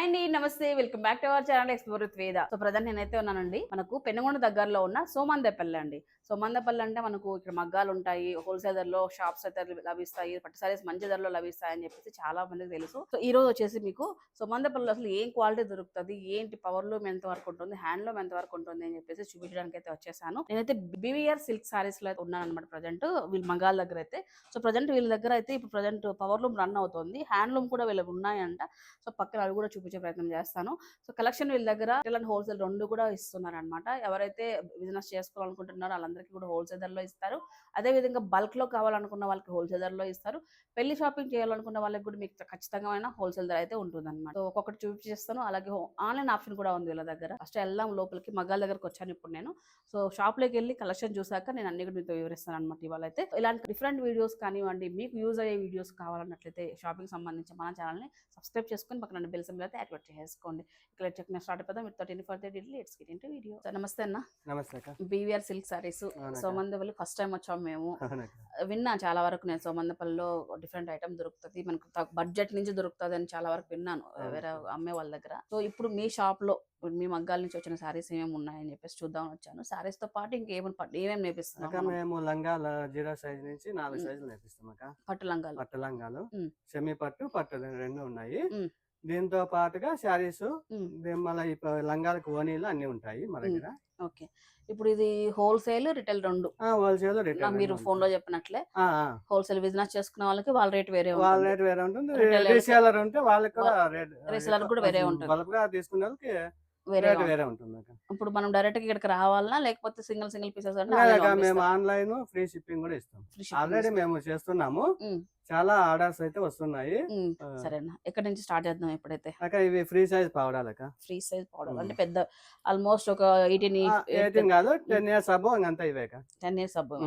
Hi అండి నమస్తే. Welcome back to our channel explore with Veda. So present నేనైతే ఉన్నానండి. మనకు పెనుగొండ దగ్గరలో ఉన్న సోమందపల్లి అండి. సోమందపల్లి అంటే మనకు ఇక్కడ మగ్గాలు ఉంటాయి హోల్సేల్ ధరలో షాప్స్ అయితే లభిస్తాయి పట్టు సారీస్ మంచి ధరలో లభిస్తాయి అని చెప్పేసి చాలా మందికి తెలుసు. సో ఈ రోజు వచ్చేసి మీకు సోమందపల్లిలో అసలు ఏం క్వాలిటీ దొరుకుతుంది ఏంటి పవర్ లూమ్ ఎంత వరకు ఉంటుంది హ్యాండ్ లూమ్ ఎంత వరకు ఉంటుంది అని చెప్పేసి చూపించడానికి అయితే వచ్చేసాను. నేనైతే బీవీఆర్ సిల్క్ సారీస్లో అయితే ఉన్నాను అనమాట ప్రజెంట్ వీళ్ళ మగాల దగ్గర అయితే. సో ప్రజెంట్ వీళ్ళ దగ్గర అయితే ఇప్పుడు ప్రజెంట్ పవర్ లూమ్ రన్ అవుతుంది. హ్యాండ్ లూమ్ కూడా వీళ్ళకి ఉన్నాయంట. సో పక్కన అవి కూడా చూపించే ప్రయత్నం చేస్తాను. సో కలెక్షన్ వీళ్ళ దగ్గర రిటైల్ అండ్ హోల్సేల్ రెండు కూడా ఇస్తున్నారు అనమాట ఎవరైతే బిజినెస్ చేసుకోవాలనుకుంటున్నారో వాళ్ళందరికీ కూడా హోల్సేల్ ధరలో ఇస్తారు. అదే విధంగా బల్క్లో కావాలనుకున్న వాళ్ళకి హోల్సేల్ ధరలో ఇస్తారు. పెళ్ళి షాపింగ్ చేయాలనుకున్న వాళ్ళకి కూడా మీకు ఖచ్చితంగా హోల్సేల్ ధర అయితే ఉంటుంది అనమాట సో ఒక్కొక్కటి చూపించేస్తాను అలాగే ఆన్లైన్ ఆప్షన్ కూడా ఉంది వీళ్ళ దగ్గర. ఫస్ట్ వెళ్దాం లోపలికి. మగ్గాల దగ్గరకు వచ్చాను ఇప్పుడు నేను. సో షాప్లోకి వెళ్ళి కలెక్షన్ చూసాక నేను అన్ని కూడా మీతో వివరిస్తాను అనమాట ఇవాళ అయితే ఇలాంటి డిఫరెంట్ వీడియోస్ కానివ్వండి మీకు యూజ్ అయ్యే వీడియోస్ కావాలన్నట్లయితే షాపింగ్ సంబంధించి మన ఛానల్ని సబ్స్క్రైబ్ చేసుకొని పక్కన బెల్ సింబల్ అయితే యాక్టివేట్ చేసుకోండి ఇక్కడ చెక్ స్టార్ట్ అయిపోతాం మీరు thirty for thirty it's get into video. నమస్తే అన్న. నమస్తే BVR silk saris. Somandepalli first time వచ్చాం మేము. విన్నా చాలా వరకు నేను సోమందపల్లిలో డిఫరెంట్ ఐటమ్ దొరుకుతుంది మనకు బడ్జెట్ నుంచి దొరుకుతుంది అని చాలా వరకు విన్నాను. వేరే అమ్మే వాళ్ళ దగ్గర సో ఇప్పుడు మీ షాప్లో మీ మగ్గాల నుంచి వచ్చిన సారీస్ ఏమేమి ఉన్నాయని చెప్పేసి చూద్దామని వచ్చాను సారీస్తో పాటు ఇంకేమేమి పట్టు- ఏమేమి నేర్పిస్తున్నాం మేము లంగాల జీరో సైజ్ నుంచి నాలుగు. సైజులు నేర్పిస్తాం పట్టు లంగాలు పట్టు లంగాలు. సెమీ పట్టు పట్టు రెండు ఉన్నాయి. దీంతో పాటుగా శారీస్. మళ్ళీ లంగాలకు ఓనీలు అన్ని ఉంటాయి మా దగ్గర ఓకే. ఇప్పుడు ఇది హోల్సేల్ రిటైల్ రెండు. హోల్సేల్ రిటైల్ మీరు ఫోన్లో చెప్పినట్లే. హోల్సేల్ బిజినెస్ చేసుకున్న వాళ్ళకి వాళ్ళ రేట్ వేరే వాళ్ళ రేట్ వేరే ఉంటుంది. వాళ్ళకి- రీసేలర్ ఉంటే వాళ్ళకి కూడా రేట్ reseller కూడా వేరే ఉంటుంది. గా తీసుకునే వాళ్ళకి వేరే వేరే ఉంటుంది అక్క ఇప్పుడు మనం డైరెక్ట్గా ఇక్కడికి రావాలన్నా లేకపోతే సింగిల్ సింగిల్ పీసెస్ లేదక్క, మేము ఆన్లైన్ ఫ్రీ షిప్పింగ్ కూడా ఇస్తాం. ఆల్రెడీ మేము చేస్తున్నాము. ఉమ్. చాలా ఆర్డర్స్ అయితే వస్తున్నాయి. ఆ. సరేనా ఎక్కడి నుంచి స్టార్ట్ చేద్దాం ఎప్పుడైతే? అక్క ఇవి ఫ్రీ సైజ్ పౌడాలక్క ఫ్రీ సైజ్ పౌడర్. అంటే పెద్ద ఆల్మోస్ట్ ఒక ఎయిటీన్ ఎయిటీన్ కాదు టెన్ ఇయర్స్ అబ్బో ఇంకంతా ఇవేక టెన్ ఇయర్స్ అబ్బో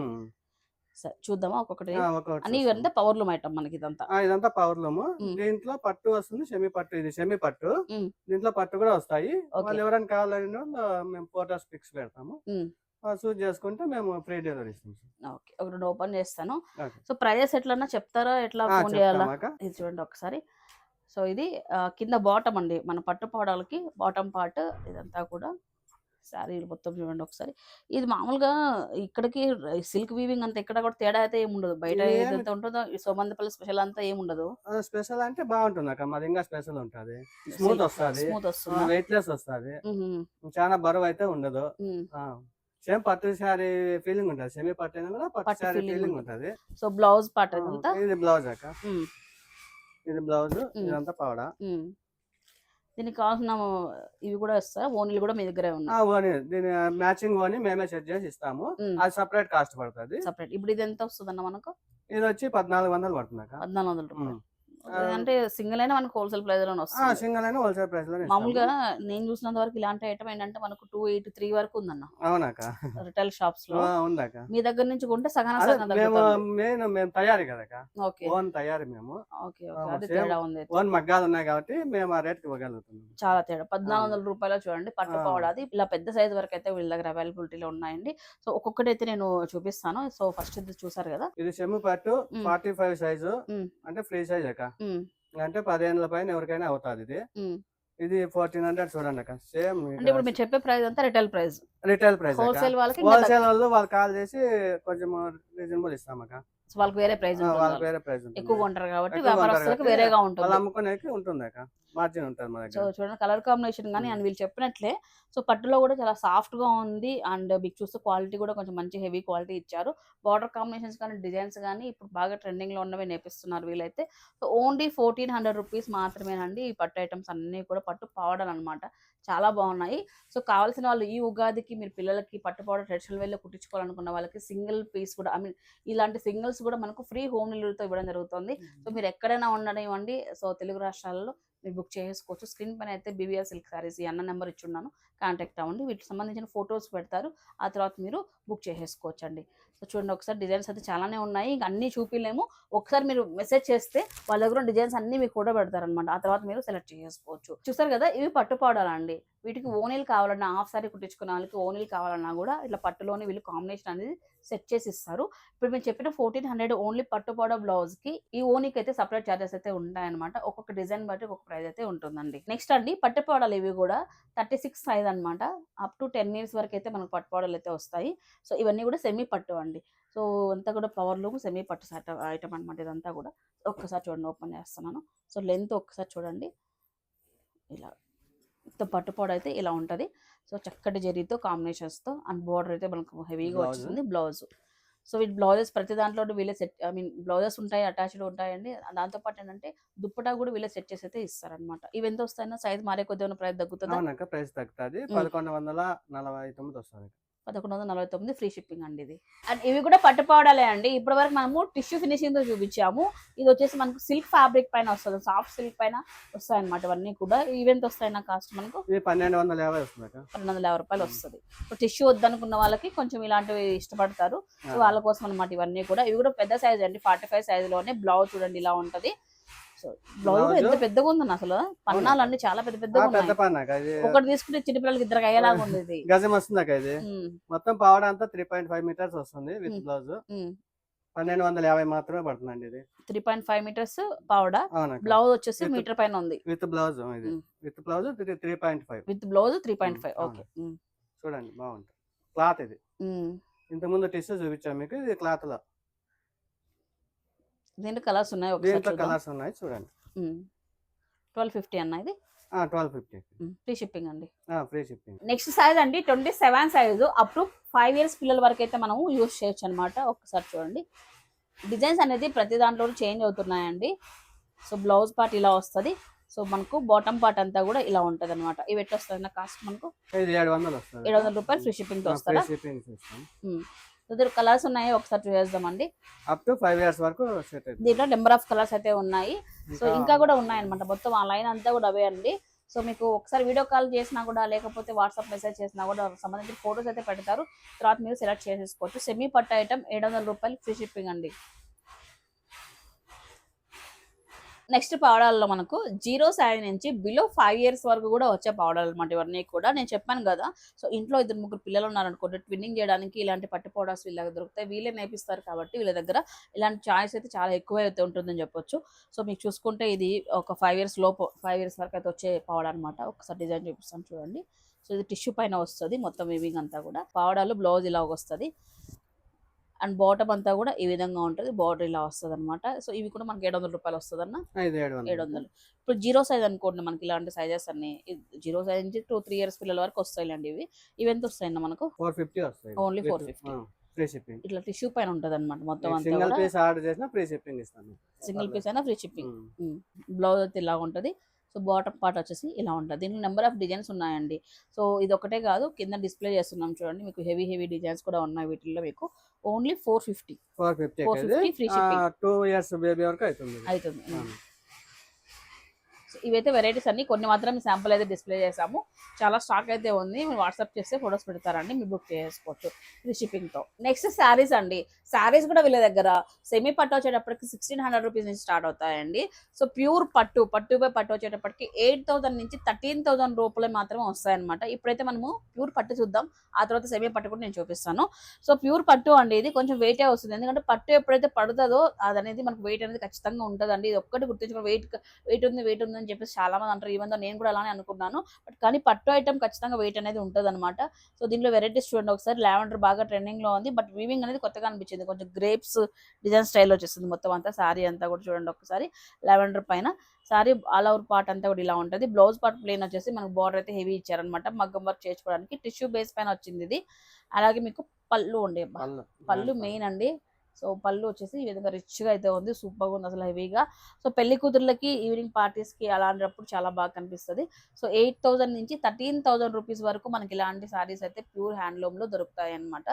సరే చూద్దామా? ఒక్కొక్కటి. చూస్తాం. ఇవంతా పవర్ లూమ్ ఐటమ్ మనకి ఇదంతా. ఇదంతా పవర్ లూమ్. దీంట్లో పట్టు వస్తుంది సెమీ పట్టు. ఇది సెమీ పట్టు. దీంట్లో పట్టు కూడా వస్తాయి. వాళ్ళు ఎవరైనా కావాలని మేము ఫోటోస్ పిక్స్ పెడతాము. చూస్ చేసుకుంటే మేము ఫ్రీ డెలివరీ ఇస్తాం ఓకే. ఒక రెండు ఓపెన్ చేస్తాను. సో ప్రైజెస్ ఎట్లన్నా చెప్తారా? ఎట్లా ఫోన్ చేయాలా. ఇది చూడండి ఒకసారి. సో ఇది కింద బాటమ్ అండి. మన పట్టు పౌడర్కి బాటమ్ పార్ట్ ఇదంతా కూడా. శారీ మొత్తం చూడండి ఒకసారి. ఇది మామూలుగా ఇక్కడికి సిల్క్ వీవింగ్ అంతా ఇక్కడ కూడా తేడా అయితే ఏమి ఉండదు. బయట ఏదైతే ఉంటుందో సోమందపల్లి స్పెషల్ అంతా ఏమి ఉండదు. ఆ, స్పెషల్ అంటే బాగుంటుంది అక్క మాది ఇంకా స్పెషల్ ఉంటుంది. స్మూత్ వస్తుంది. స్మూత్ వస్తుంది? వెయిట్ లెస్ వస్తుంది. చాలా బరువు అయితే ఉండదు. సేమ్ పట్టు శారీ ఫీలింగ్ ఉంటుంది. సెమీ పట్టు కూడా పట్టు పట్టు శారీ ఫీలింగ్ ఉంటుంది. సో బ్లౌజ్ ఇదంతా? ఇది బ్లౌజ్ అక్క. ఇది బ్లౌజ్. ఇదంతా ఉమ్. దీనికి కావాల్సిన ఇవి కూడా వస్తాయి ఓనీలు కూడా మీ దగ్గరే ఉన్నాయి. దీని మ్యాచింగ్ ఓని మేమే సెట్ చేసి ఇస్తాము. అది సపరేట్ కాస్ట్ పడుతుంది. సపరేట్. ఇప్పుడు ఇది ఎంత వస్తుంది అన్న మనకు? ఇది వచ్చి పద్నాలుగు వందలు పడుతుంది పద్నాలుగు వందల రూపాయలు. అంటే సింగిల్ అయినా మనకు హోల్సేల్ ప్రైస్లోనే వస్తుంది. సింగల్ అయినా హోల్సేల్ ప్రైస్లో మామూలుగా నేను చూసినంత వరకు ఇలాంటి ఐటమ్ ఏంటంటే మనకు టూ ఎయిట్ త్రీ వరకు ఉందన్న. అవునక్క రిటైల్ షాప్స్లో. ఆ, ఉందక్క. మీ దగ్గర నుంచి కొంటే సగం సగం మేము తయారీ కదక్క ఓకే. ఓన్ తయారీ మేము. Okay okay. తేడా ఉంది. ఓన్ మగ్గాలు ఉన్నాయి కాబట్టి మేము ఆ రేట్కి ఇవ్వగలుగుతున్నాం. చాలా తేడా. పద్నాలుగు వందల రూపాయలు చూడండి పట్టు ఆ. పౌడర్ అది. ఇలా పెద్ద సైజ్ వరకు అయితే వీళ్ళ దగ్గర అవైలబిలిటీలో ఉన్నాయండి. సో ఒక్కొక్కటి అయితే నేను చూపిస్తాను. సో ఫస్ట్ ఇది చూసారు కదా? ఇది సెమ్ము పట్టు. Forty five size. అంటే ఫ్రీ సైజ్ అక్క. అంటే పదిహేనుల పైన ఎవరికైనా అవుతుంది ఇది. ఇది ఫోర్టీన్ హండ్రెడ్ చూడండి అక్క. సేమ్ అంటే ఇప్పుడు మీరు చెప్పే ప్రైస్ అంతా retail price. Retail price wholesale వాళ్ళకి హోల్సేల్ వాళ్ళు వాళ్ళు కాల్ చేసి కొంచెం రీజనబుల్ ఇస్తాం అక్క. వాళ్ళకి వేరే ప్రైస్ వాళ్ళకి వేరే ప్రైస్ ఎక్కువ కొంటారు కాబట్టి వ్యాపారస్తులకు వేరేగా వాళ్ళు ఉంటుంది అమ్ముకునేకి ఉంటుంది అక్క. మార్జిన్ ఉంటుంది మా సో చూడండి కలర్ కాంబినేషన్ కానీ. అండ్ వీళ్ళు చెప్పినట్లే. సో పట్టులో కూడా చాలా సాఫ్ట్గా ఉంది. అండ్ మీకు చూస్తే క్వాలిటీ కూడా కొంచెం మంచి హెవీ క్వాలిటీ ఇచ్చారు. బార్డర్ కాంబినేషన్స్ కానీ డిజైన్స్ కానీ ఇప్పుడు బాగా ట్రెండింగ్లో ఉన్నవి నేర్పిస్తున్నారు వీళ్ళైతే. So only fourteen hundred rupees మాత్రమేనండి ఈ పట్టు ఐటమ్స్ అన్ని కూడా పట్టు పౌడర్ అన్నమాట. చాలా బాగున్నాయి. సో కావాల్సిన వాళ్ళు ఈ ఉగాదికి మీరు పిల్లలకి పట్టు పౌడర్ ట్రెడిషనల్ వేలో కుట్టించుకోవాలనుకున్న వాళ్ళకి సింగిల్ పీస్ కూడా ఐ మీన్ ఇలాంటి సింగిల్స్ కూడా మనకు ఫ్రీ హోమ్ డెలివరీతో ఇవ్వడం జరుగుతుంది. సో మీరు ఎక్కడైనా ఉండనివ్వండి. సో తెలుగు రాష్ట్రాలలో మీరు బుక్ చేసుకోవచ్చు. స్క్రీన్ పైన అయితే బీవీఆర్ సిల్క్ సారీస్ ఈ అన్న నెంబర్ ఇచ్చున్నాను. కాంటాక్ట్ అవ్వండి. వీటికి సంబంధించిన ఫొటోస్ పెడతారు. ఆ తర్వాత మీరు బుక్ చేసేసుకోవచ్చు అండి సో చూడండి ఒకసారి డిజైన్స్ అయితే చాలానే ఉన్నాయి. ఇంకా అన్ని చూపిలేము. ఒకసారి మీరు మెసేజ్ చేస్తే వాళ్ళ దగ్గర డిజైన్స్ అన్నీ మీకు కూడా పెడతారనమాట. ఆ తర్వాత మీరు సెలెక్ట్ చేసుకోవచ్చు. చూసారు కదా ఇవి పట్టుపాడాలండి. వీటికి ఓనీలు కావాలన్నా హాఫ్ సారీ కుట్టించుకున్న వాళ్ళకి ఓనీలు కావాలన్నా కూడా ఇట్లా పట్టులోనే వీళ్ళు కాంబినేషన్ అనేది సెట్ చేసి ఇస్తారు ఇప్పుడు మేము చెప్పిన ఫోర్టీన్ హండ్రెడ్ ఓన్లీ పట్టు పౌడర్ బ్లౌజ్కి ఈ ఓనీకి అయితే సపరేట్ చార్జెస్ అయితే ఉంటాయన్నమాట. ఒక్కొక్క డిజైన్ బట్టి ఒక్కొక్క ప్రైస్ అయితే ఉంటుందండి. నెక్స్ట్ అండి పట్టు పౌడర్లు ఇవి కూడా థర్టీ సిక్స్ సైజ్ అనమాట అప్ టు టెన్ ఇయర్స్ వరకు అయితే మనకు పట్టు పౌడర్లు అయితే వస్తాయి. సో ఇవన్నీ కూడా సెమీ పట్టు అండి. సో అంతా కూడా పవర్ లూమ్ సెమీ పట్టు సెట్ ఐటమ్ అనమాట ఇదంతా కూడా. ఒక్కసారి చూడండి ఓపెన్ చేస్తున్నాను. సో లెంత్ ఒక్కసారి చూడండి. ఇలా మొత్తం పట్టు పౌడర్ అయితే ఇలా ఉంటుంది. సో చక్కటి జరీతో కాంబినేషన్స్తో అండ్ బార్డర్ అయితే మనకు హెవీగా. వచ్చింది బ్లౌజ్. సో వీటి బ్లౌజెస్ ప్రతి దాంట్లో వీళ్ళే సెట్ ఐ మీన్ బ్లౌజెస్ ఉంటాయి అటాచ్డ్ ఉంటాయండి. దాంతోపాటు ఏంటంటే దుప్పటా కూడా వీళ్ళే సెట్ చేసి అయితే ఇస్తారనమాట ఇవి ఎంత వస్తాయన్నా సైజ్ మారే కొద్ది ఏమైనా ప్రైస్ తగ్గుతుందా? ప్రైస్ తగ్గుతుంది. పదకొండు వందల నలభై తొమ్మిది వస్తుంది పదకొండు వందల నలభై తొమ్మిది ఫ్రీ షిప్పింగ్ అండి ఇది. అండ్ ఇవి కూడా పట్టుపోవడాలే అండి. ఇప్పటి వరకు మనము టిష్యూ ఫినిషింగ్తో చూపించాము. ఇది వచ్చేసి మనకు సిల్క్ ఫ్యాబ్రిక్ పైన వస్తుంది. సాఫ్ట్ సిల్క్ పైన వస్తాయి అనమాట ఇవన్నీ కూడా. ఈవెంట్ వస్తాయి నా కాస్ట్ మనకు? పన్నెండు వందల యాభై వస్తుంది పన్నెండు వందల యాభై రూపాయలు వస్తుంది. ఇప్పుడు టిష్యూ వద్దనుకున్న వాళ్ళకి కొంచెం ఇలాంటివి ఇష్టపడతారు. వాళ్ళ కోసం అనమాట ఇవన్నీ కూడా. ఇవి కూడా పెద్ద సైజ్ అండి. ఫార్టీ ఫైవ్ సైజ్లోనే బ్లౌజ్ చూడండి ఇలా ఉంటది. So blouse? ఎంత పెద్దగా ఉందన్న అసలు? పన్నాలు అన్ని చాలా పెద్ద పెద్దగా పెద్ద ఉన్నాయి. పని అక్క ఇది. ఒకటి తీసుకుంటే చిన్నపిల్లలకి ఇద్దరు అయ్యేలాగా ఉంది ఇది గజం వస్తుంది అక్క ఇది. మొత్తం పావడ అంతా త్రీ పాయింట్ ఫైవ్ మీటర్స్ వస్తుంది విత్. బ్లౌజ్. పన్నెండు వందల యాభై మాత్రమే పడుతుందండి ఇది. త్రీ పాయింట్ ఫైవ్ మీటర్స్ పావడా. బ్లౌజ్ వచ్చేసి మీటర్ పైన ఉంది. విత్ బ్లౌజ్ ఇది. With blouse three point five with blouse three point five okay చూడండి బాగుంటుంది. క్లాత్ ఇది. ఇంతకుముందు టిష్యూ చూపించాము మీకు ఇది క్లాత్లో. దీంట్లో కలర్స్ ఉన్నాయి ఒకసారి దీంట్లో కలర్స్ ఉన్నాయి చూడండి. ట్వెల్వ్ ఫిఫ్టీ అన్న ఇది? Twelve fifty. ఫ్రీ షిప్పింగ్ అండి. ఫ్రీ షిప్పింగ్ నెక్స్ట్ సైజ్ అండి twenty seven size up to five years పిల్లల వరకు అయితే మనం యూస్ చేయొచ్చు అనమాట ఒకసారి చూడండి. డిజైన్స్ అనేది ప్రతి దాంట్లో చేంజ్ అవుతున్నాయండి. సో బ్లౌజ్ పార్ట్ ఇలా వస్తుంది. సో మనకు బాటమ్ పార్ట్ అంతా కూడా ఇలా ఉంటది అనమాట ఇవి ఎట్లా వస్తుంది కాస్ట్ మనకు? ఏడు వందలు వస్తుంది. రూపాయలు ఫ్రీ షిప్పింగ్తో ఫ్రీ దీని కలర్స్ ఉన్నాయి ఒకసారి చూసేద్దామండి. అప్ టు ఫైవ్ ఇయర్స్ వరకు సెట్ దీంట్లో నెంబర్ ఆఫ్ కలర్స్ అయితే ఉన్నాయి. సో ఇంకా కూడా ఉన్నాయన్నమాట. మొత్తం ఆ లైన్ అంతా కూడా అవే అండి. సో మీకు ఒకసారి వీడియో కాల్ చేసినా కూడా లేకపోతే వాట్సాప్ మెసేజ్ చేసినా కూడా సంబంధించిన ఫోటోస్ అయితే పెడతారు. తర్వాత మీరు సెలెక్ట్ చేసేసుకోవచ్చు. సెమీ పట్టు ఐటమ్ ఏడు వందల రూపాయలు ఫ్రీ షిప్పింగ్ అండి. నెక్స్ట్ పౌడర్లో మనకు జీరో సైజ్ నుంచి బిలో ఫైవ్ ఇయర్స్ వరకు కూడా వచ్చే పౌడర్లు అనమాట ఇవన్నీ కూడా. నేను చెప్పాను కదా సో ఇంట్లో ఇద్దరు ముగ్గురు పిల్లలు ఉన్నారనుకోండి ట్విన్నింగ్ చేయడానికి ఇలాంటి పట్టు పౌడర్స్ వీళ్ళ దొరుకుతాయి. వీళ్ళే నేర్పిస్తారు కాబట్టి వీళ్ళ దగ్గర ఇలాంటి చాయిస్ అయితే చాలా ఎక్కువ అయితే ఉంటుందని చెప్పొచ్చు. సో మీకు చూసుకుంటే ఇది ఒక ఫైవ్ ఇయర్స్ లోపు ఫైవ్ ఇయర్స్ వరకు అయితే వచ్చే పౌడర్ అనమాట ఒకసారి డిజైన్ చూపిస్తాను చూడండి. సో ఇది టిష్యూ పైన వస్తుంది మొత్తం వీవింగ్ అంతా కూడా. పావడాలు బ్లౌజ్ ఇలా వస్తుంది. అండ్ బాటమ్ అంతా కూడా ఈ విధంగా ఉంటుంది. బార్డర్ ఇలా వస్తుంది అనమాట సో ఇవి కూడా మనకి ఏడు వందల రూపాయలు వస్తుంది అన్న ఏడు వందలు. ఇప్పుడు జీరో సైజ్ అనుకోండి మనకి ఇలాంటి సైజెస్ అన్ని. జీరో సైజ్ నుంచి టూ త్రీ ఇయర్స్ పిల్లల వరకు వస్తాయిలేండి ఇవి. ఇవి ఎంత వస్తాయన్న మనకు? ఫోర్ ఫిఫ్టీ వస్తాయి. 450. Free shipping. ఇట్లా టిష్యూ పైన ఉంటుంది అనమాట మొత్తం అంతా సింగిల్ పీస్ ఆర్డర్ చేసినా ఫ్రీ షిప్పింగ్ ఇస్తాను. సింగిల్ పీస్ అయినా ఫ్రీ షిప్పింగ్. బ్లౌజ్ అయితే ఇలా ఉంటుంది. సో బాటమ్ పార్ట్ వచ్చేసి ఇలా ఉంటుంది. దీంట్లో నెంబర్ ఆఫ్ డిజైన్స్ ఉన్నాయండి. సో ఇది ఒకటే కాదు కింద డిస్ప్లే చేస్తున్నాం చూడండి. మీకు హెవీ హెవీ డిజైన్స్ కూడా ఉన్నాయి వీటిల్లో మీకు. Only four fifty. Four fifty 450 free shipping. Two years baby వరకు అవుతుంది. అవుతుంది ఇవైతే వెరైటీస్ అన్ని కొన్ని మాత్రం శాంపుల్ అయితే డిస్ప్లే చేసాము చాలా స్టాక్ అయితే ఉంది. మీరు వాట్సాప్ చేస్తే ఫొటోస్ పెడతారండి. మీరు బుక్ చేసుకోవచ్చు. ఇది షిప్పింగ్తో నెక్స్ట్ శారీస్ అండి. శారీస్ కూడా వీళ్ళ దగ్గర సెమీ పట్టు వచ్చేటప్పటికి సిక్స్టీన్ హండ్రెడ్ రూపీస్ నుంచి స్టార్ట్ అవుతాయండి. సో ప్యూర్ పట్టు పట్టుపై పట్టు వచ్చేటప్పటికి ఎయిట్ థౌసండ్ నుంచి థర్టీన్ థౌసండ్ రూపాయలు మాత్రమే వస్తాయన్నమాట. ఇప్పుడైతే మనము ప్యూర్ పట్టు చూద్దాం. ఆ తర్వాత సెమీ పట్టు కూడా నేను చూపిస్తాను. సో ప్యూర్ పట్టు అండి ఇది. కొంచెం వెయిటే వస్తుంది. ఎందుకంటే పట్టు ఎప్పుడైతే పడుతుందో అది అనేది మనకు వెయిట్ అనేది ఖచ్చితంగా ఉంటుందండి. ఇది ఒక్కటి గుర్తించుకుని వెయిట్ వెయిట్ ఉంది వెయిట్ ఉంది చెప్పేసి చాలా మంది అంటారు ఈవెన్ నేను కూడా అలానే అనుకున్నాను బట్ కానీ పట్టు ఐటమ్ ఖచ్చితంగా వెయిట్ అనేది ఉంటుంది అనమాట సో దీనిలో వెరైటీస్ చూడండి ఒకసారి లావెండర్ బాగా ట్రెండింగ్లో ఉంది బట్ వీవింగ్ అనేది కొత్తగా అనిపించింది. కొంచెం గ్రేప్స్ డిజైన్ స్టైల్ వచ్చేస్తుంది మొత్తం అంతా. సారీ అంతా కూడా చూడండి ఒకసారి లావెండర్ పైన. సారీ ఆల్ ఓవర్ పార్ట్ అంతా కూడా ఇలా ఉంటుంది. బ్లౌజ్ పార్ట్ ప్లేన్ వచ్చేసి మనకు బార్డర్ అయితే హెవీ ఇచ్చారనమాట మగ్గం వర్క్ చేసుకోవడానికి. టిష్యూ బేస్ పైన వచ్చింది ఇది. అలాగే మీకు పళ్ళు ఉండే పళ్ళు. మెయిన్ అండి. సో పళ్ళు వచ్చేసి ఈ విధంగా రిచ్గా అయితే ఉంది సూపర్గా ఉంది అసలు హెవీగా సో పెళ్ళి కూతుర్లకి ఈవినింగ్ పార్టీస్కి అలాంటప్పుడు చాలా బాగా కనిపిస్తుంది. సో ఎయిట్ థౌసండ్ నుంచి థర్టీన్ థౌసండ్ రూపీస్ వరకు మనకి ఇలాంటి సారీస్ అయితే ప్యూర్ హ్యాండ్లూమ్లో దొరుకుతాయి అనమాట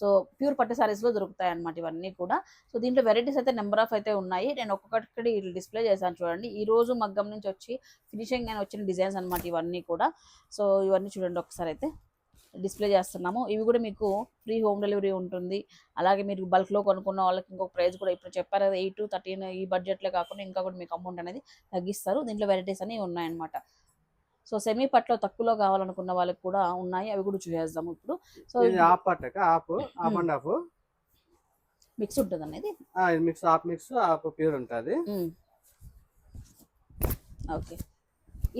సో ప్యూర్ పట్టు సారీస్లో దొరుకుతాయి అనమాట ఇవన్నీ కూడా. సో దీంట్లో వెరైటీస్ అయితే నెంబర్ ఆఫ్ అయితే ఉన్నాయి. నేను ఒక్కొక్కటి డిస్ప్లే చేశాను చూడండి. ఈ రోజు మగ్గం నుంచి వచ్చి ఫినిషింగ్ అని వచ్చిన డిజైన్స్ అనమాట ఇవన్నీ కూడా. సో ఇవన్నీ చూడండి ఒకసారి అయితే. డిస్ప్లే చేస్తున్నాము. ఇవి కూడా మీకు ఫ్రీ హోమ్ డెలివరీ ఉంటుంది. అలాగే మీరు బల్క్లో కొనుక్కున్న వాళ్ళకి ఇంకొక ప్రైస్ కూడా ఇప్పుడు చెప్పారు కదా ఎయిట్ థర్టీన్ ఈ బడ్జెట్లో కాకుండా ఇంకా కూడా మీకు అమౌంట్ అనేది తగ్గిస్తారు. దీంట్లో వెరైటీస్ అనేవి ఉన్నాయన్నమాట. సో సెమీ పట్లో తక్కువలో కావాలనుకున్న వాళ్ళకి కూడా ఉన్నాయి. అవి కూడా చూసేద్దాం ఇప్పుడు. సో ఇది ఆఫ్ పట్టక half half and half. Mix ఉంటుంది అనేది. Mix half mix half pure ఉంటుంది. ఓకే.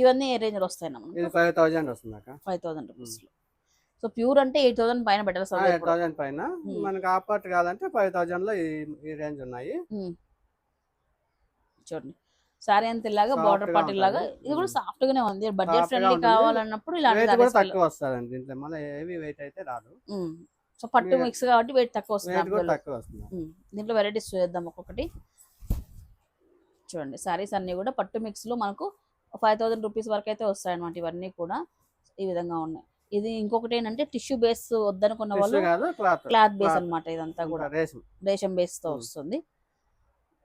ఇవన్నీ ఏ రేంజ్లో వస్తాయి ఇది ఫైవ్ థౌజండ్ వస్తుంది ఫైవ్ థౌసండ్ రూపీస్లో. సో ప్యూర్ అంటే ఎయిట్ థౌసండ్ పైన సార్ ఎయిట్ థౌజండ్ పైన. మనకి పట్టు కావాలంటే ఫైవ్ థౌజండ్లో ఈ రేంజ్ ఉన్నాయి. చూడండి. సారీ అంత ఇలాగా బార్డర్ పార్ట్ ఇలాగా. ఇది కూడా. సాఫ్ట్ గానే ఉంది. Budget friendly. కావాలన్నప్పుడు ఇలాంటి తక్కువ వస్తుందండి దీంట్లో. మళ్ళీ హెవీ వెయిట్ అయితే రాదు. సో పట్టు మిక్స్ కాబట్టి వెయిట్ తక్కువ వస్తుంది. దీంట్లో వెరైటీస్ చూద్దాం ఒక్కొక్కటి. చూడండి. సారీస్ అన్ని కూడా పట్టు మిక్స్లో మనకు ఫైవ్ థౌసండ్ రూపీస్ వరకు అయితే వస్తాయి అనమాట ఇవన్నీ కూడా. ఈ విధంగా ఉన్నాయి. ఇది ఇంకొకటి ఏంటంటే టిష్యూ బేస్ వద్దనుకున్న వాళ్ళు క్లాత్. బేస్. అన్నమాట ఇదంతా కూడా. రేషన్ రేషన్ బేస్తో. వస్తుంది.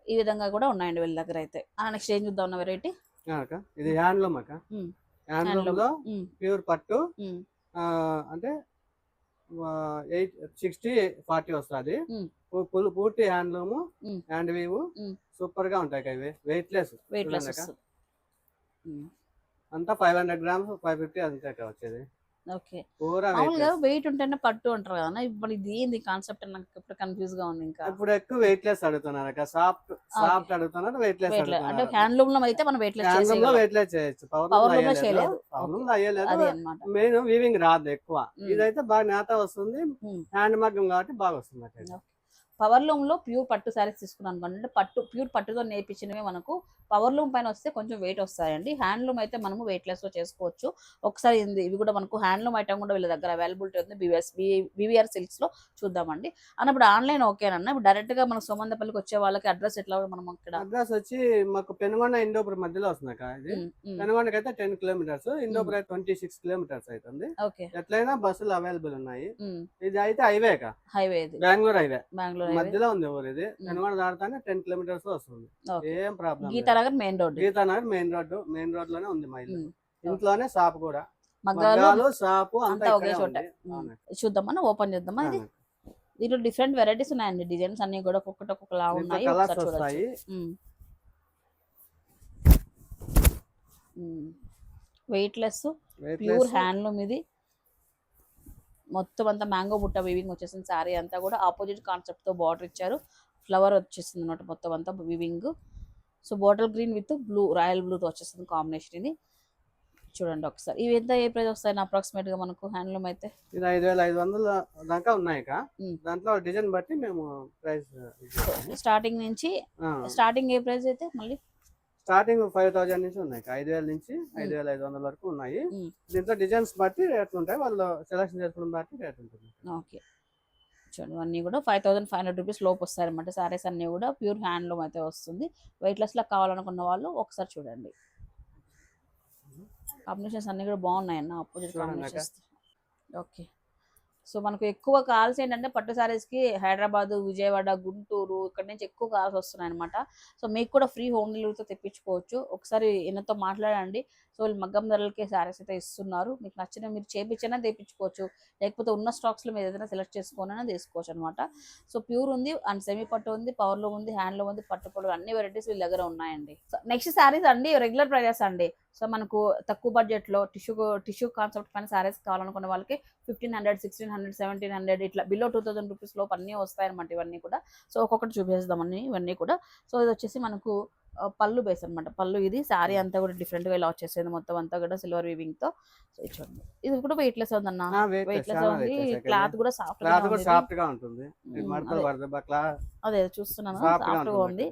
ఈ విధంగా కూడా ఉన్నాయండి వీళ్ళ దగ్గర అయితే. నెక్స్ట్ ఏం చూద్దాం ఉన్న వెరైటీ ఇది హ్యాండ్లూమ్ అక్క. హ్యాండ్లూమ్లో ప్యూర్ పట్టు అంటే ఎయిట్ సిక్స్టీ ఫార్టీ వస్తుంది. పూర్తి హ్యాండ్లూమ్. Hand weave. సూపర్గా ఉంటాయి అవి వెయిట్ లెస్ వెయిట్ లెస్. అంతా five hundred grams five fifty అంతే వచ్చేది. ఓకే. మామూలుగా వెయిట్ ఉంటేనే పట్టు అంటారు కదా ఇప్పుడు ఇది ఏంది కాన్సెప్ట్ నాకు ఇప్పుడు కన్ఫ్యూజ్గా ఉంది ఇంకా. ఇప్పుడు ఎక్కువ వెయిట్ లెస్ అడుగుతున్నారు అక్క. సాఫ్ట్ సాఫ్ట్ అడుగుతున్నారు వెయిట్ లెస్ అంటే హ్యాండ్లూమ్లో అయితే మనం వెయిట్ లెస్ హ్యాండ్లూమ్లో వెయిట్ లెస్ చేయొచ్చు. పవర్ లూమ్లో చేయలేదు. Power loom Okay. లో అది అయ్యలేదు అన్నమాట. మెయిన్ వీవింగ్ రాదు ఎక్కువ. ఇదైతే బాగా నేత వస్తుంది. హ్యాండ్ మగ్గం కాబట్టి బాగా వస్తుంది పవర్ లూమ్లో ప్యూర్ పట్టు శారీస్ తీసుకున్నాను అనుకోండి. అంటే పట్టు ప్యూర్ పట్టుతో నేర్పించినవి మనకు పవర్ లూమ్ పైన వస్తే కొంచెం వెయిట్ వస్తాయండి. హ్యాండ్ లూమ్ అయితే మనము వెయిట్ లెస్లో చేసుకోవచ్చు. ఒకసారి ఇది- ఇవి కూడా మనకు హ్యాండ్ లూమ్ ఐటమ్ కూడా వీళ్ళ దగ్గర అవైలబిలిటీ ఉంది. బీవీఎస్ బీవీఆర్ సిల్క్స్లో చూద్దామండి. అన్నప్పుడు ఆన్లైన్ ఓకేనన్నా ఇప్పుడు డైరెక్ట్గా మన సోమందపల్లికి వచ్చే వాళ్ళకి అడ్రస్ ఎట్లా మనం ఇక్కడ అడ్రస్ వచ్చి మాకు పెనుగొండ ఇండోపూర్ మధ్యలో వస్తుంది ఇది. పెనుగొండకి అయితే టెన్ కిలోమీటర్స్ ఇండోపూర్ అయితే ట్వంటీ సిక్స్ కిలోమీటర్స్ అవుతుంది ఎట్లయినా బస్సులు అవైలబుల్ ఉన్నాయి. ఇది అయితే highway highway Bengaluru highway Bengaluru మధ్యలో ఉంది ఊరు ఇది? పెనుగొండ దాటానే టెన్ కిలోమీటర్స్ వస్తుంది. ఏం problem Gitanagar main road Gitanagar main road main రోడ్లోనే ఉంది మా ఇల్లు. ఇంట్లోనే షాప్ కూడా. మగ్గాలు షాపు అంతా ఒకే చోట. ఓపెన్ చేద్దామా ఇది. దీంట్లో డిఫరెంట్ వెరైటీస్ ఉన్నాయండి. డిజైన్స్ అన్ని కూడా ఒక్కొక్కటి ఒక్కొక్కలా ఉన్నాయి. వస్తాయి. Weight less pure. హ్యాండ్లూమ్ ఇది. మొత్తం అంతా మ్యాంగో బుట్ట వీవింగ్ వచ్చేసింది. శారీ అంతా కూడా ఆపోజిట్ కాన్సెప్ట్తో బార్డర్ ఇచ్చారు. ఫ్లవర్ వచ్చేసింది అనమాట మొత్తం అంతా weaving so bottle green with blue royal blue తో వచ్చేసింది కాంబినేషన్ ఇది. చూడండి ఒకసారి. ఇవి ఎంత ఏ ప్రైస్ వస్తాయి? అప్రాక్సిమేట్గా మనకు హ్యాండ్లూమ్ అయితే? ఇది ఐదు వేల ఐదు వందల దాకా ఉన్నాయి. దాంట్లో డిజైన్ బట్టి మేము ప్రైస్ స్టార్టింగ్ నుంచి స్టార్టింగ్ ఏ ప్రైస్ అయితే మళ్ళీ స్టార్టింగ్ ఫైవ్ థౌజండ్ నుంచి ఉన్నాయి. ఐదు వేల నుంచి ఐదు వేల ఐదు వందల వరకు ఉన్నాయి. దీంట్లో డిజైన్స్ బట్టి రేట్లు ఉంటాయి. వాళ్ళు సెలెక్షన్ చేసుకున్న బట్టి రేట్ ఉంటుంది. ఓకే. చూడండి అన్నీ కూడా five thousand five hundred rupees లోపు వస్తాయి అనమాట సారీస్ అన్నీ కూడా ప్యూర్ హ్యాండ్లూమ్ అయితే వస్తుంది. వెయిట్ లెస్లో కావాలనుకున్న వాళ్ళు ఒకసారి చూడండి. కాంబినేషన్స్ అన్నీ కూడా బాగున్నాయి అన్న ఆపోజిట్. Combinations okay. సో మనకు ఎక్కువ కాల్స్ ఏంటంటే పట్టు శారీస్కి హైదరాబాద్ విజయవాడ గుంటూరు ఇక్కడ నుంచి ఎక్కువ కాల్స్ వస్తున్నాయి అనమాట సో మీకు కూడా ఫ్రీ హోమ్ డెలివరీతో తెప్పించుకోవచ్చు. ఒకసారి ఈయనతో మాట్లాడండి. సో వీళ్ళు మగ్గం ధరలకే శారీస్ అయితే ఇస్తున్నారు. మీకు నచ్చిన మీరు చేపించినా తెప్పించుకోవచ్చు. లేకపోతే ఉన్న స్టాక్స్లో మీరు ఏదైనా సెలెక్ట్ చేసుకోనైనా తీసుకోవచ్చు అనమాట సో ప్యూర్ ఉంది అండ్ సెమీ పట్టు ఉంది పవర్లో ఉంది హ్యాండ్లో ఉంది పట్టు పొడవు అన్ని వెరైటీస్ వీళ్ళ దగ్గర ఉన్నాయండి. నెక్స్ట్ శారీస్ అండి రెగ్యులర్ ప్రైజెస్ అండి. సో మనకు తక్కువ బడ్జెట్లో టిష్యూ టిష్యూ కాన్సెప్ట్ పైన శారీస్ కావాలనుకున్న వాళ్ళకి fifteen hundred sixteen hundred seventeen hundred ఇట్లా బిలో టూ థౌసండ్ రూపీస్ లోపు అన్నీ వస్తాయన్నమాట ఇవన్నీ కూడా. సో ఒక్కొక్కటి చూపిస్తాం అన్ని ఇవన్నీ కూడా. సో ఇది వచ్చేసి మనకు పళ్ళు బేస్ అన్నమాట. పళ్ళు ఇది శారీ అంతా కూడా డిఫరెంట్గా ఇలా వచ్చేసింది మొత్తం అంతా కూడా సిల్వర్ వీవింగ్తో. సో ఇది చూడండి. ఇది కూడా వెయిట్ లెస్ ఉందన్న వెయిట్ వెయిట్ లెస్ ఉంది. క్లాత్ కూడా సాఫ్ట్ సాఫ్ట్గా ఉంటుంది. మడతలు అదే. చూస్తున్నాను. సాఫ్ట్గా ఉంది.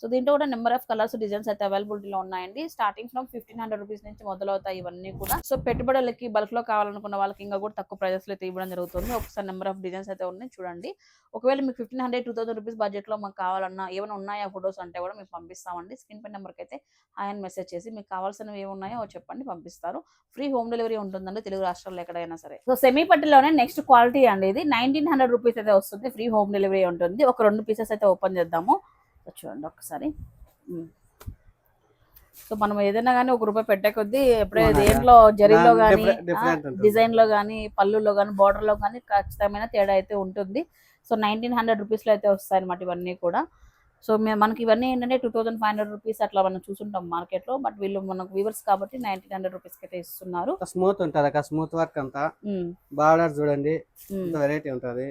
సో దీంట్లో కూడా నెంబర్ ఆఫ్ కలర్స్ డిజైన్స్ అయితే అవైలబిలిటీలో ఉన్నాయండి. Starting from fifteen hundred rupees నుంచి మొదలవుతాయి ఇవన్నీ కూడా. సో పెట్టుబడులకి బల్క్లో కావాలనుకున్న వాళ్ళకి ఇంకా కూడా తక్కువ ప్రైజెస్లో అయితే ఇవ్వడం జరుగుతుంది. ఒకసారి నెంబర్ ఆఫ్ డిజైన్స్ అయితే ఉన్నాయి చూడండి. ఒకవేళ మీకు fifteen hundred two thousand rupees బడ్జెట్లో మాకు కావాలన్నా ఏమైనా ఉన్నాయా ఫొటోస్ అంటే కూడా మీకు పంపిస్తామండి. స్క్రీన్ పై నెంబర్కి అయితే ఆయన మెసేజ్ చేసి మీకు కావాల్సినవి ఏమున్నాయో చెప్పండి పంపిస్తారు. ఫ్రీ హోమ్ డెలివరీ ఉంటుందండి తెలుగు రాష్ట్రాల్లో ఎక్కడైనా సరే. సో సెమీ పట్టులోనే నెక్స్ట్ క్వాలిటీ అండి ఇది. నైన్టీన్ హండ్రెడ్ రూపీస్ అయితే వస్తుంది ఫ్రీ హోమ్ డెలివరీ ఉంటుంది. ఒక రెండు పీసెస్ అయితే ఓపెన్ చేద్దాము. సో చూడండి ఒకసారి. సో మనం ఏదైనా కానీ ఒక రూపాయి పెట్టే కొద్దీ ఎప్పుడే అవునా? దేంట్లో జరీలో కానీ. డిజైన్లో కానీ పళ్ళులో కానీ బార్డర్లో కానీ ఖచ్చితమైన తేడా అయితే ఉంటుంది. సో నైన్టీన్ హండ్రెడ్ రూపీస్లో అయితే వస్తాయి అనమాట ఇవన్నీ కూడా. సో మే- మనకి ఇవన్నీ ఏంటంటే two thousand five hundred rupees అట్లా మనం చూసుంటాం మార్కెట్లో బట్ వీళ్ళు మనకు వీవర్స్ కాబట్టి నైన్టీన్ హండ్రెడ్ రూపీస్ అయితే ఇస్తున్నారు. స్మూత్ ఉంటుంది అక్క స్మూత్ వర్క్ అంతా. బార్డర్ చూడండి వెరైటీ ఉంటది.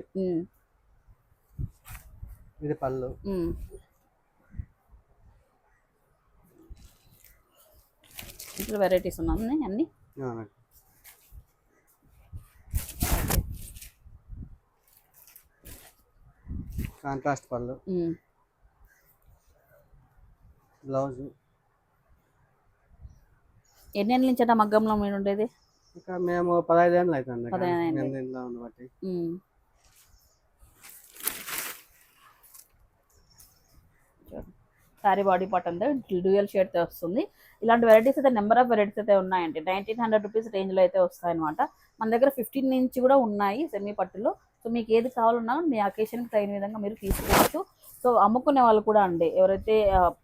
ఇది పళ్ళు. ఇట్లా వెరైటీస్ ఉన్నాయి అన్ని. కాంట్రాస్ట్ పళ్ళు. బ్లౌజ్. ఎన్ని ఏళ్ళ నుంచి మగ్గంలో మీరు ఉండేది? ఇంకా మేము పదహైదు ఏళ్ళు అవుతుంది. పదహైదు బట్టి శారీ బాడీ పార్ట్ అంతా డ్యూయల్ షేడ్ అయితే వస్తుంది. ఇలాంటి వెరైటీస్ అయితే నెంబర్ ఆఫ్ వెరైటీస్ అయితే ఉన్నాయండి. నైన్టీన్ హండ్రెడ్ రూపీస్ రేంజ్లో అయితే వస్తాయన్నమాట. మన దగ్గర ఫిఫ్టీన్ నుంచి కూడా ఉన్నాయి సెమీ పట్టులో. సో మీకు ఏది కావాలన్నా మీ అకేషన్కి తగిన విధంగా మీరు తీసుకోవచ్చు. సో అమ్ముకునే వాళ్ళు కూడా అండి. ఎవరైతే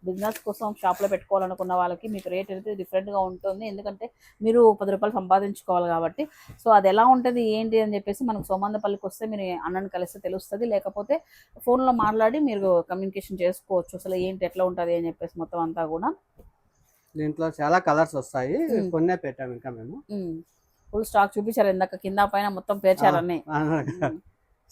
బిజినెస్ కోసం షాప్లో పెట్టుకోవాలనుకున్న వాళ్ళకి మీకు రేట్ అయితే డిఫరెంట్గా ఉంటుంది. ఎందుకంటే మీరు పది రూపాయలు సంపాదించుకోవాలి కాబట్టి. సో అది ఎలా ఉంటుంది ఏంటి అని చెప్పేసి మనకు సోమందపల్లికి వస్తే మీరు అన్నని కలిస్తే తెలుస్తుంది. లేకపోతే ఫోన్లో మాట్లాడి మీరు కమ్యూనికేషన్ చేసుకోవచ్చు. అసలు ఏంటి ఎట్లా ఉంటుంది అని చెప్పేసి మొత్తం అంతా కూడా. దీంట్లో చాలా కలర్స్ వస్తాయి. కొన్నే పెట్టాము ఇంకా మేము. ఫుల్ స్టాక్ చూపించారు ఇందాక. కింద పైన మొత్తం పేర్చారని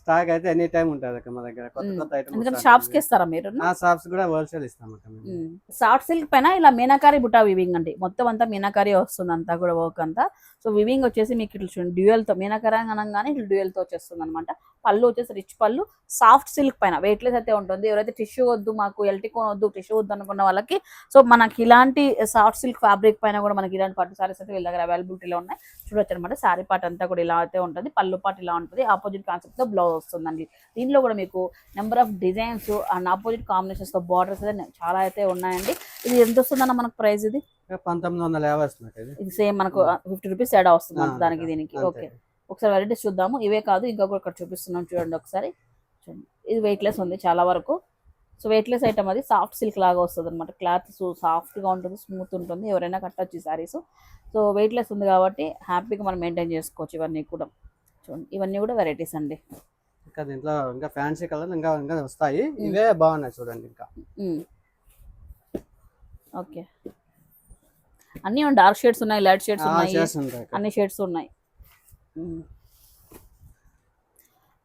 స్టాక్ అయితే ఎనీ టైం ఉంటుంది అక్క మా దగ్గర. కొత్త. కొత్త ఐటమ్స్ షాప్స్కి ఇస్తారా మీరు? ఆ షాప్స్ కూడా హోల్సేల్ ఇస్తాం అక్క మేము. సాఫ్ట్ సిల్క్ పైన ఇలా మీనాకారి బుటా వివింగ్ అండి. మొత్తం అంతా మీనాకారి వస్తుంది అంతా కూడా వర్క్ అంతా. సో వివింగ్ వచ్చేసి మీకు ఇట్లా చూడండి డ్యూయల్తో మీనాకారి అనగానే ఇట్లా డ్యూయల్తో వచ్చేస్తుంది అనమాట పళ్ళు వచ్చేసి రిచ్ పళ్ళు. సాఫ్ట్ సిల్క్ పైన వెయిట్లెస్ అయితే ఉంటుంది. ఎవరైతే టిష్యూ వద్దు మాకు ఎల్టికోన్ వద్దు టిష్యూ వద్దు అనుకున్న వాళ్ళకి సో మనకి ఇలాంటి సాఫ్ట్ సిల్క్ ఫ్యాబ్రిక్ పైన కూడా మనకి ఇలాంటి పట్టు సారీస్ అయితే వీళ్ళ దగ్గర అవైలబిలిటీలో ఉన్నాయి. చూడొచ్చు అనమాట శారీ పార్ట్ అంతా కూడా ఇలా అయితే ఉంటుంది. పళ్ళు పార్ట్ ఇలా ఉంటుంది. ఆపోజిట్ కాన్సెప్ట్తో బ్లౌజ్ వస్తుందండి. దీనిలో కూడా మీకు number of designs and opposite కాంబినేషన్స్తో borders అయితే చాలా అయితే ఉన్నాయండి. ఇది ఎంత వస్తుందన్న మనకు ప్రైస్ ఇది? ఇంకా పంతొమ్మిది వందల యాభై వస్తుంది అక్క ఇది సేమ్ మనకు ఫిఫ్టీ రూపీస్ తేడా వస్తుంది దానికి. దీనికి. ఓకే ఒకసారి వెరైటీస్ చూద్దాము. ఇవే కాదు ఇంకొక ఇక్కడ చూపిస్తున్నాం చూడండి ఒకసారి. చూడండి. ఇది వెయిట్లెస్ ఉంది చాలా వరకు. సో వెయిట్లెస్ ఐటమ్ అది సాఫ్ట్ సిల్క్ లాగా వస్తుంది అనమాట క్లాత్ సాఫ్ట్గా ఉంటుంది స్మూత్ ఉంటుంది. ఎవరైనా కట్టొచ్చు ఈ సారీస్ సో వెయిట్లెస్ ఉంది కాబట్టి హ్యాపీగా మనం మెయింటైన్ చేసుకోవచ్చు ఇవన్నీ కూడా. చూడండి. ఇవన్నీ కూడా వెరైటీస్ అండి. ఇంకా దీంట్లో ఇంకా ఫ్యాన్సీ కలర్ ఇంకా ఇంకా వస్తాయి. ఇవే బాగున్నాయి చూడండి ఇంకా. ఓకే. అన్నీ డార్క్ షేడ్స్ ఉన్నాయి లైట్ షేడ్స్ ఉన్నాయి. అన్ని షేడ్స్ ఉన్నాయి.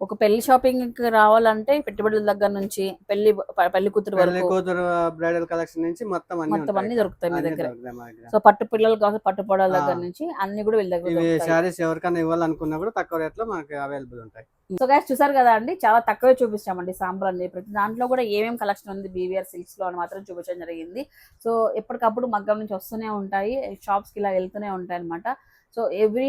ఒక పెళ్ళి షాపింగ్ రావాలంటే పెట్టుబడుల దగ్గర నుంచి పెళ్ళి పెళ్ళి కూతురు పెళ్ళి కూతురు బ్రైడల్ కలెక్షన్ నుంచి మొత్తం అన్ని మొత్తం అన్ని. దొరుకుతాయి మీ దగ్గర. సో పట్టు పిల్లలు కావచ్చు పట్టు పొడల. దగ్గర నుంచి అన్ని కూడా వీళ్ళ దగ్గర శారీస్ ఎవరికైనా ఇవ్వాలనుకున్నా కూడా తక్కువ రేట్లో మనకి అవైలబుల్ ఉంటాయి. సో గైస్ చూసారు కదా అండి? చాలా తక్కువే చూపించామండి సాంపుల్ అని ప్రతి దాంట్లో కూడా ఏమేమి కలెక్షన్ ఉంది? బీవీఆర్ సిల్క్స్లో అని మాత్రం చూపించడం జరిగింది. సో ఎప్పటికప్పుడు మగ్గం నుంచి వస్తూనే ఉంటాయి. షాప్స్కి ఇలా వెళ్తూనే ఉంటాయి అనమాట సో ఎవ్రీ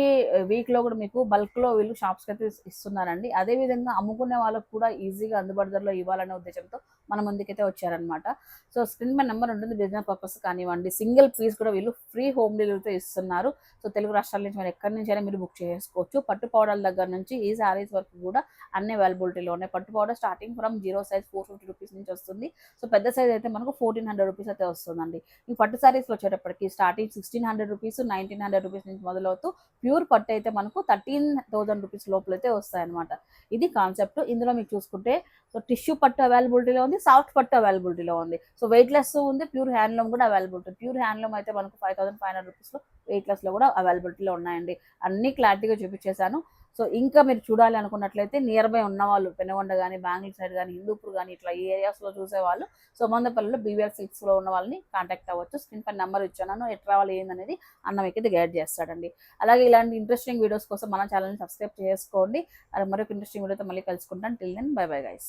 వీక్లో కూడా మీకు బల్క్లో వీళ్ళు షాప్స్కి అయితే ఇస్తున్నారండి. అదే విధంగా అమ్ముకునే వాళ్ళకు కూడా ఈజీగా అందుబాటు ధరలో ఇవ్వాలనే ఉద్దేశంతో మన ముందుకైతే వచ్చారనమాట సో స్క్రీన్ పై నెంబర్ ఉంటుంది. బిజినెస్ పర్పస్ కానివ్వండి. సింగిల్ పీస్ కూడా వీళ్ళు ఫ్రీ హోమ్ డెలివరీతో ఇస్తున్నారు. సో తెలుగు రాష్ట్రాల నుంచి మీరు ఎక్కడి నుంచి అయినా మీరు బుక్ చేసుకోవచ్చు. పట్టు పౌడర్ల దగ్గర నుంచి ఈ సారీస్ వరకు కూడా అన్ని అవైలబిలిటీలో ఉన్నాయి పట్టు powder starting from zero size four fifty rupees నుంచి వస్తుంది. సో పెద్ద సైజ్ అయితే మనకు ఫోర్టీన్ హండ్రెడ్ రూపీస్ అయితే వస్తుందండి. ఈ పట్టు సారీస్ వచ్చేటప్పటికి starting sixteen hundred rupees nineteen hundred rupees నుంచి మొదలవుతూ ప్యూర్ పట్టు అయితే మనకు థర్టీన్ థౌసండ్ రూపీస్ లోపల అయితే వస్తాయన్నమాట. ఇది కాన్సెప్ట్ ఇందులో మీరు చూసుకుంటే సో టిష్యూ పట్టు అవైలబిలిటీలో ఉంది. సాఫ్ట్ పట్టు అవైలబిలిటీలో ఉంది. సో వెయిట్ లెస్ ఉంది ప్యూర్ హ్యాండ్లూమ్ కూడా అవైలబిలిటీ. ప్యూర్ హ్యాండ్లూమ్ అయితే మనకు ఫైవ్ థౌసండ్ ఫైవ్ హండ్రెడ్ రూపీస్లో వెయిట్ లెస్లో కూడా అవైలబిలిటీలో ఉన్నాయండి. అన్ని క్లారిటీగా చూపించేశాను. సో ఇంకా మీరు చూడాలి అనుకున్నట్లయితే నియర్ బై ఉన్నవాళ్ళు పెనగొండ కానీ బెంగళూరు సైడ్ కానీ హిందూపూర్ కానీ ఇట్లా ఈ ఏరియాస్లో చూసేవాళ్ళు సో మందపల్లిలో బీవీఆర్ సిక్స్లో ఉన్న వాళ్ళని కాంటాక్ట్ అవ్వచ్చు. స్క్రీన్ పై నెంబర్ ఇచ్చాను. ఎట్లా రావాలి ఏందనేది అన్న మీకైతే గైడ్ చేస్తాడండి. అలాగే ఇలాంటి ఇంట్రెస్టింగ్ వీడియోస్ కోసం మన ఛానల్ని సబ్స్క్రైబ్ చేసుకోండి. అది మరొక ఇంట్రెస్టింగ్ వీడియోతో మళ్ళీ కలుసుకుంటాను till then bye bye guys